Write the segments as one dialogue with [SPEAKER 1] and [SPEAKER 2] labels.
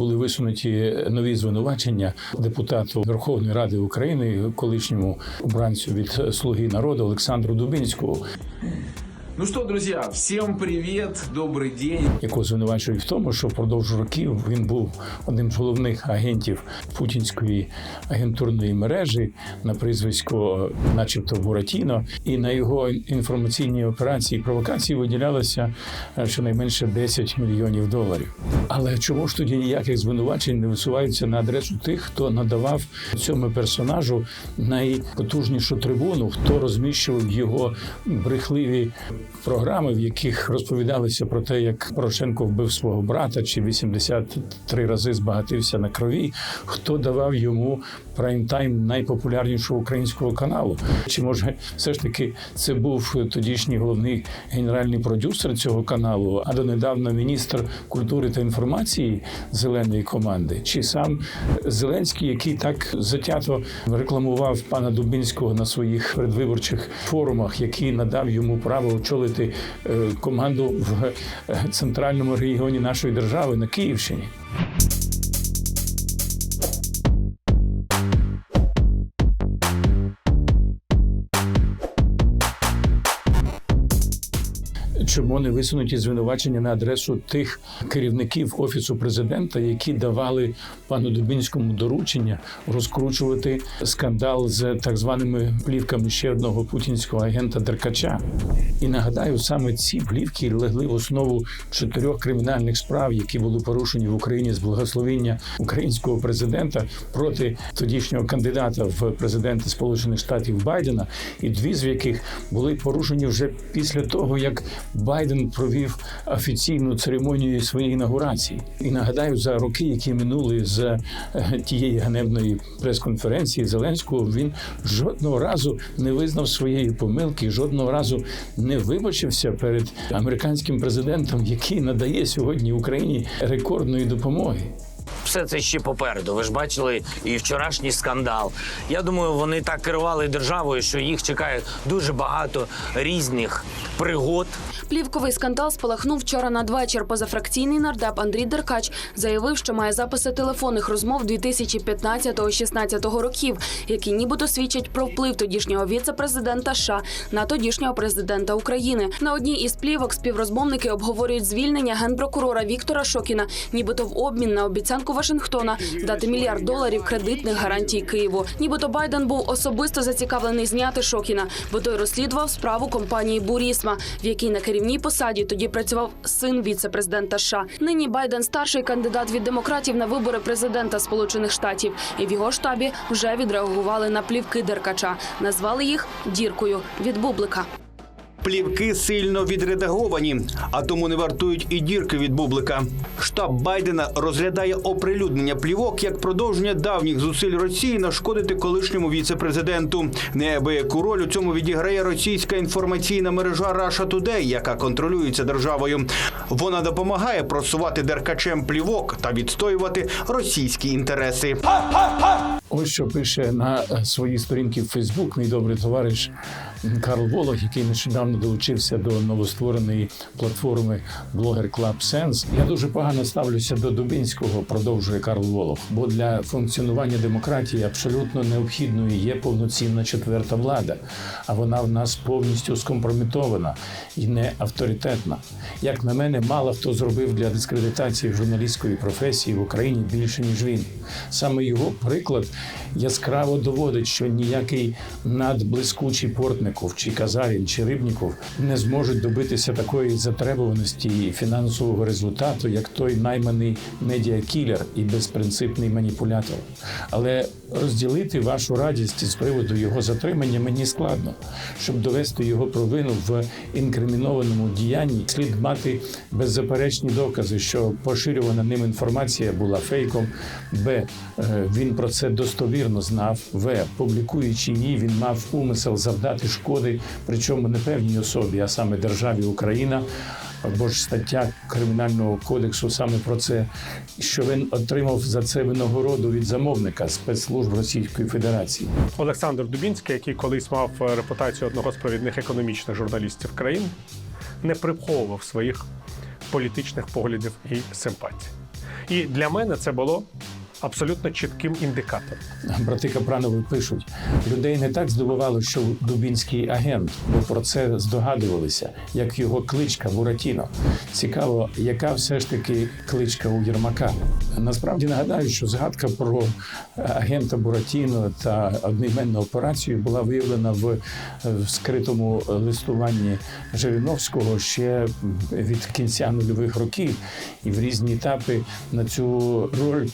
[SPEAKER 1] були висунуті нові звинувачення депутату Верховної Ради України, колишньому обранцю від Слуги народу Олександру Дубінському,
[SPEAKER 2] Ну что, друзья, всем привет, добрый день.
[SPEAKER 1] якого звинувачують в тому, що впродовж років він був одним з головних агентів путінської агентурної мережі на прізвисько, начебто Буратіно, і на його інформаційні операції і провокації виділялося е, щонайменше 10 мільйонів доларів. Але чому ж тоді ніяких звинувачень не висуваються на адресу тих, хто надавав цьому персонажу найпотужнішу трибуну, хто розміщував його брехливі програми, в яких розповідалися про те, як Порошенко вбив свого брата, чи 83 рази збагатився на крові, хто давав йому прайм-тайм найпопулярнішого українського каналу. Чи може все ж таки це був тодішній головний генеральний продюсер цього каналу, а донедавна міністр культури та інформації зеленої команди, чи сам Зеленський, який так затято рекламував пана Дубінського на своїх передвиборчих форумах, який надав йому право очолити е, команду в е, центральному регіоні нашої держави на Київщині. Чому не висунуті звинувачення на адресу тих керівників офісу президента, які давали пану Дубінському доручення розкручувати скандал з так званими плівками ще одного путінського агента Деркача? І нагадаю, саме ці плівки легли в основу чотирьох кримінальних справ, які були порушені в Україні з благословення українського президента проти тодішнього кандидата в президенти Сполучених Штатів Байдена, і дві з яких були порушені вже після того, як Байден провів офіційну церемонію своєї інаугурації. І нагадаю, за роки, які минули з е, тієї ганебної прес-конференції Зеленського, він жодного разу не визнав своєї помилки, жодного разу не вибачився перед американським президентом, який надає сьогодні Україні рекордної допомоги.
[SPEAKER 3] Все це ще попереду. Ви ж бачили і вчорашній скандал. Я думаю, вони так керували державою, що їх чекає дуже багато різних пригод.
[SPEAKER 4] Плівковий скандал спалахнув вчора надвечір. Позафракційний нардеп Андрій Деркач заявив, що має записи телефонних розмов 2015-16 років, які нібито свідчать про вплив тодішнього віце-президента США на тодішнього президента України. На одній із плівок співрозмовники обговорюють звільнення генпрокурора Віктора Шокіна, нібито в обмін на обіцянку Вашингтона дати мільярд доларів кредитних гарантій Києву. Нібито Байден був особисто зацікавлений зняти Шокіна, бо той розслідував справу компанії Бурісма, в якій на керівній посаді тоді працював син віце-президента США. Нині Байден старший кандидат від демократів на вибори президента Сполучених Штатів, і в його штабі вже відреагували на плівки Деркача. Назвали їх діркою від бублика.
[SPEAKER 5] Плівки сильно відредаговані, а тому не вартують і дірки від бублика. Штаб Байдена розглядає оприлюднення плівок як продовження давніх зусиль Росії нашкодити колишньому віце-президенту. Неабияку роль у цьому відіграє російська інформаційна мережа Russia Today, яка контролюється державою. Вона допомагає просувати деркачем плівок та відстоювати російські інтереси.
[SPEAKER 1] Ось що пише на е, своїй сторінці в Фейсбук мій добрий товариш Карл Волох, який нещодавно долучився до новоствореної платформи Blogger Club Sense. Я дуже погано ставлюся до Дубінського, продовжує Карл Волох. Бо для функціонування демократії абсолютно необхідною є повноцінна четверта влада, а вона в нас повністю скомпрометована і не авторитетна. Як на мене, мало хто зробив для дискредитації журналістської професії в Україні більше ніж він. Саме його приклад яскраво доводить, що ніякий надблискучий Портников, чи Казарін, чи Рибніков не зможуть добитися такої затребуваності і фінансового результату, як той найманий медіакілер і безпринципний маніпулятор. Але розділити вашу радість з приводу його затримання мені складно. Щоб довести його провину в інкримінованому діянні, слід мати беззаперечні докази, що поширювана ним інформація була фейком. Б. е, Він про це достовірно знав. В. Публікуючи її, він мав умисел завдати шкоди, причому не певній особі, а саме державі Україна. Або ж стаття кримінального кодексу саме про це, що він отримав за це винагороду від замовника спецслужб Російської Федерації.
[SPEAKER 6] Олександр Дубінський, який колись мав е, репутацію одного з провідних економічних журналістів країн, не приховував своїх політичних поглядів і симпатій. І для мене це було абсолютно чітким індикатором.
[SPEAKER 1] Брати Капранови пишуть: людей не так здивувало, що Дубінський агент, бо про це здогадувалися, як його кличка Буратіно. Цікаво, яка все ж таки кличка у Єрмака. Насправді нагадаю, що згадка про агента Буратіно та одноіменну операцію була виявлена в, скритому листуванні Жириновського ще від кінця нульових років, і в різні етапи на цю роль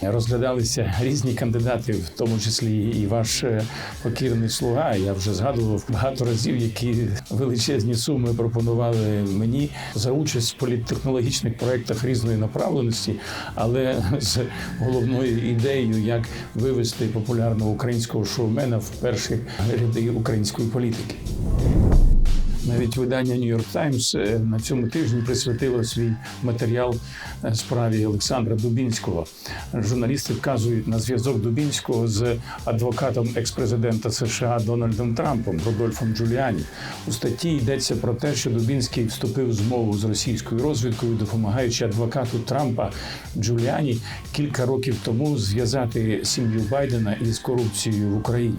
[SPEAKER 1] розглядалися різні кандидати, в тому числі і ваш е, покірний слуга. Я вже згадував багато разів, які величезні суми пропонували мені за участь в політтехнологічних проєктах різної направленості, але з головною ідеєю, як вивести популярного українського шоумена в перші ряди української політики. Навіть видання New York Times е, на цьому тижні присвятило свій матеріал е, справі Олександра Дубінського. Журналісти вказують на зв'язок Дубінського з адвокатом екс-президента США Дональдом Трампом Родольфом Джуліані. У статті йдеться про те, що Дубінський вступив в змову з російською розвідкою, допомагаючи адвокату Трампа Джуліані кілька років тому зв'язати сім'ю Байдена із корупцією в Україні.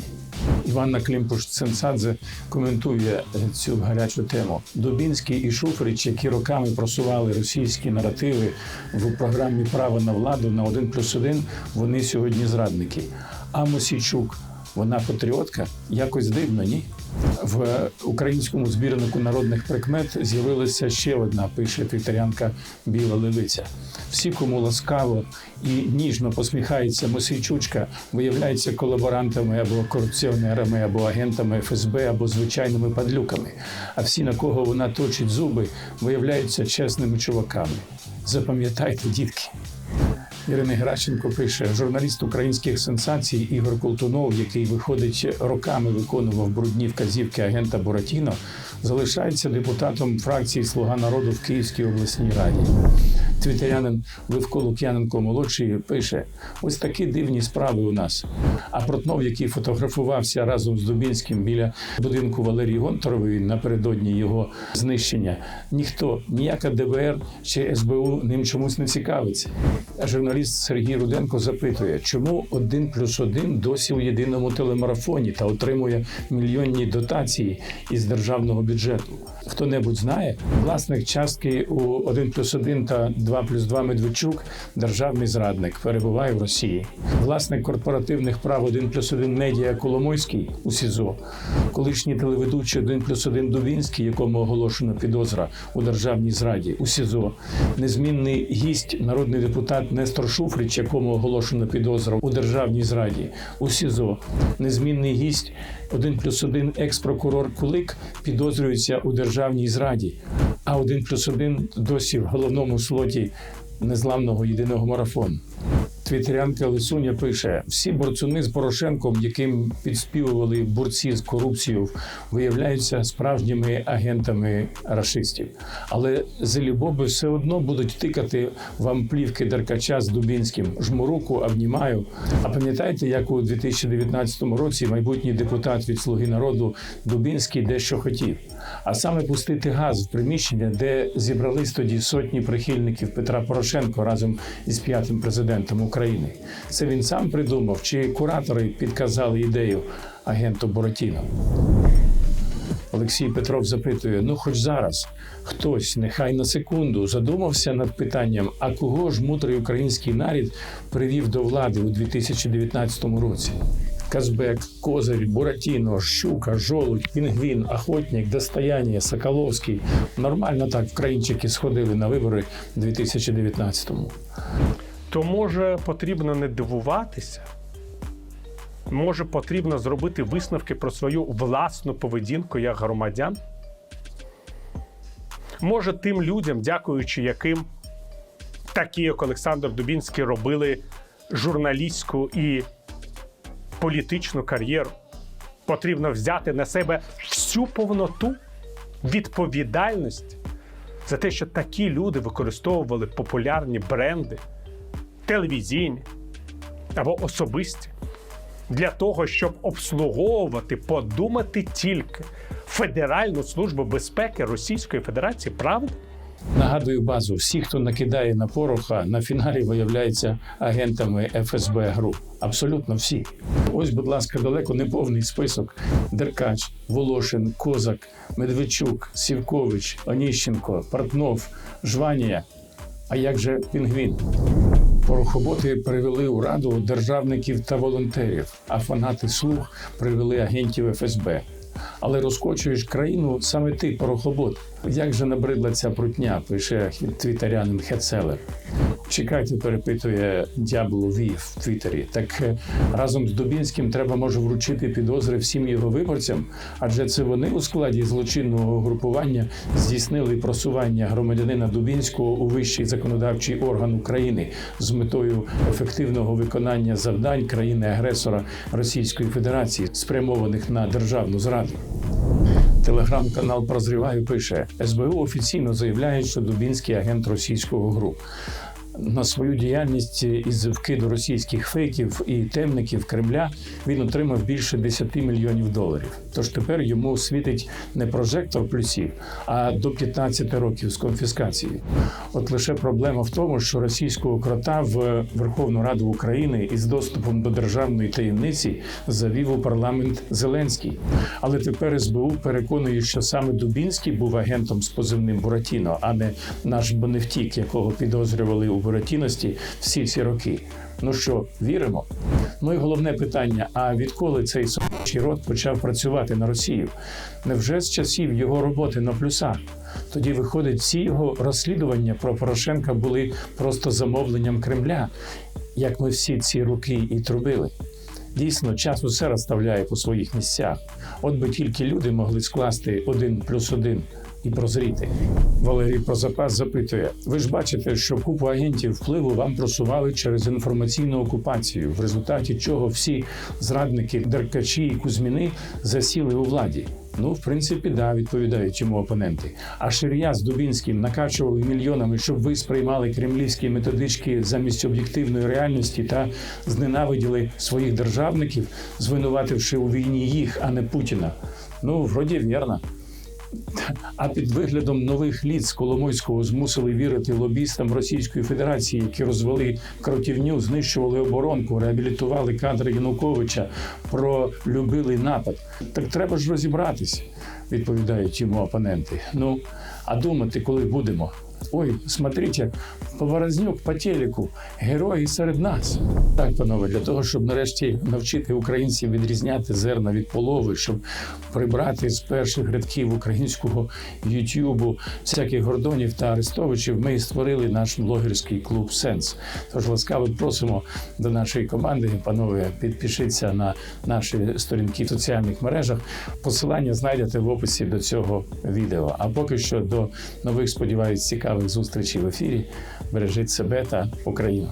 [SPEAKER 1] Іванна Клімпуш Ценцадзе коментує цю гарячу тему. Дубінський і Шуфрич, які роками просували російські наративи в програмі Право на владу на 1 плюс 1, вони сьогодні зрадники. А Мосійчук, вона патріотка? Якось дивно, ні? В українському збірнику народних прикмет з'явилася ще одна, пише твітарянка Біла Левиця. Всі, кому ласкаво і ніжно посміхається Мосійчучка, виявляються колаборантами або корупціонерами, або агентами ФСБ, або звичайними падлюками. А всі, на кого вона точить зуби, виявляються чесними чуваками. Запам'ятайте, дітки. Ірина Геращенко пише: журналіст українських сенсацій Ігор Колтунов, який виходить роками виконував брудні вказівки агента Буратіно, залишається депутатом фракції Слуга народу в Київській обласній раді. Твітерянин Левко Лук'яненко молодший пише: ось такі дивні справи у нас. А Протнов, який фотографувався разом з Дубінським біля будинку Валерії Гонтарової напередодні його знищення, ніхто, ніяка ДБР чи СБУ ним чомусь не цікавиться. Журналіст Сергій Руденко запитує, чому один плюс один досі у єдиному телемарафоні та отримує мільйонні дотації із державного бюджету. Хто-небудь знає, власник частки у 1 плюс 1 та 2 плюс 2 Медведчук, державний зрадник, перебуває в Росії. Власник корпоративних прав 1 плюс 1 медіа Коломойський у СІЗО, колишній телеведучий 1 плюс 1 Дубінський, якому оголошено підозра у державній зраді у СІЗО, незмінний гість, народний депутат Нестор Шуфрич, якому оголошено підозра у державній зраді у СІЗО, незмінний гість 1 плюс 1 екс-прокурор Кулик підозрюється у державній зраді, а 1 плюс 1 досі в головному слоті незламного єдиного марафону. Твітерянка Лисуня пише: всі борцуни з Порошенком, яким підспівували борці з корупцією, виявляються справжніми агентами рашистів. Але зелібоби все одно будуть тикати вам плівки Деркача з Дубінським. Жму руку, обнімаю. А пам'ятаєте, як у 2019 році майбутній депутат від Слуги народу Дубінський дещо хотів? А саме пустити газ в приміщення, де зібрались тоді сотні прихильників Петра Порошенка разом із п'ятим президентом України. Це він сам придумав, чи куратори підказали ідею агенту Буратіно? Олексій Петров запитує: ну, хоч зараз хтось, нехай на секунду, задумався над питанням, а кого ж мудрий український нарід привів до влади у 2019 році? Казбек, Козир, Буратіно, Щука, Жолудь, Пінгвін, Охотник, Достояння, Соколовський. Нормально так українчики сходили на вибори 2019-му.
[SPEAKER 6] То може потрібно не дивуватися, може потрібно зробити висновки про свою власну поведінку як громадян. Може, тим людям, дякуючи яким такі, як Олександр Дубінський, робили журналістську і політичну кар'єру, потрібно взяти на себе всю повноту відповідальності за те, що такі люди використовували популярні бренди, телевізійні або особисті, для того, щоб обслуговувати, подумати тільки Федеральну службу безпеки Російської Федерації, правда?
[SPEAKER 1] Нагадую базу: всі, хто накидає на пороха, на фіналі виявляються агентами ФСБ груп. Абсолютно всі. Ось, будь ласка, далеко не повний список: Деркач, Волошин, Козак, Медведчук, Сівкович, Оніщенко, Портнов, Жванія. А як же Пінгвін? Порохоботи привели у раду державників та волонтерів, а фанати слуг привели агентів ФСБ. Але розкочуєш країну саме ти, порохобот. Як же набридла ця прутня? пише твітарянин Хетцелер. Чекайте, перепитує дьявол Ві в Твіттері. Так е, разом з Дубінським треба може вручити підозри всім його виборцям, адже це вони у складі злочинного групування здійснили просування громадянина Дубінського у вищий законодавчий орган України з метою ефективного виконання завдань країни-агресора Російської Федерації, спрямованих на державну зраду. Телеграм-канал Прозріваю пише: СБУ офіційно заявляє, що Дубінський агент російського груп. На свою діяльність із вкиду російських фейків і темників Кремля він отримав більше 10 мільйонів доларів. Тож тепер йому світить не прожектор плюсів, а до 15 років з конфіскації. От лише проблема в тому, що російського крота в Верховну Раду України із доступом до державної таємниці завів у парламент Зеленський. Але тепер СБУ переконує, що саме Дубінський був агентом з позивним Буратіно, а не наш Боневтік, якого підозрювали у Буратіності всі ці роки. Ну що, віримо? Ну і головне питання: а відколи цей собачий рот почав працювати на Росію? Невже з часів його роботи на плюсах? Тоді виходить, всі його розслідування про Порошенка були просто замовленням Кремля, як ми всі ці роки і трубили. Дійсно, час усе розставляє по своїх місцях. От би тільки люди могли скласти один плюс один і прозріти. Валерій Прозапас запитує: ви ж бачите, що купу агентів впливу вам просували через інформаційну окупацію, в результаті чого всі зрадники, деркачі і кузьміни засіли у владі. Ну, в принципі, да, відповідають йому опоненти. А Ширія з Дубінським накачували мільйонами, щоб ви сприймали кремлівські методички замість об'єктивної реальності та зненавиділи своїх державників, звинувативши у війні їх, а не Путіна. Ну, вроді вірно. А під виглядом нових літ з Коломойського змусили вірити лобістам Російської Федерації, які розвели кротівню, знищували оборонку, реабілітували кадри Януковича, пролюбили напад. Так треба ж розібратися, відповідають йому опоненти. Ну а думати, коли будемо. Ой, смотрите, Поворознюк по телеку, герої серед нас. Так, панове, для того, щоб нарешті навчити українців відрізняти зерна від полови, щоб прибрати з перших рядків українського Ютубу всяких гордонів та арестовичів, ми створили наш блогерський клуб Сенс. Тож ласкаво просимо до нашої команди. Панове, підпишіться на наші сторінки в соціальних мережах. Посилання знайдете в описі до цього відео. А поки що до нових, сподіваюсь, цікавих зустрічей в ефірі. Бережіть себе та Україну.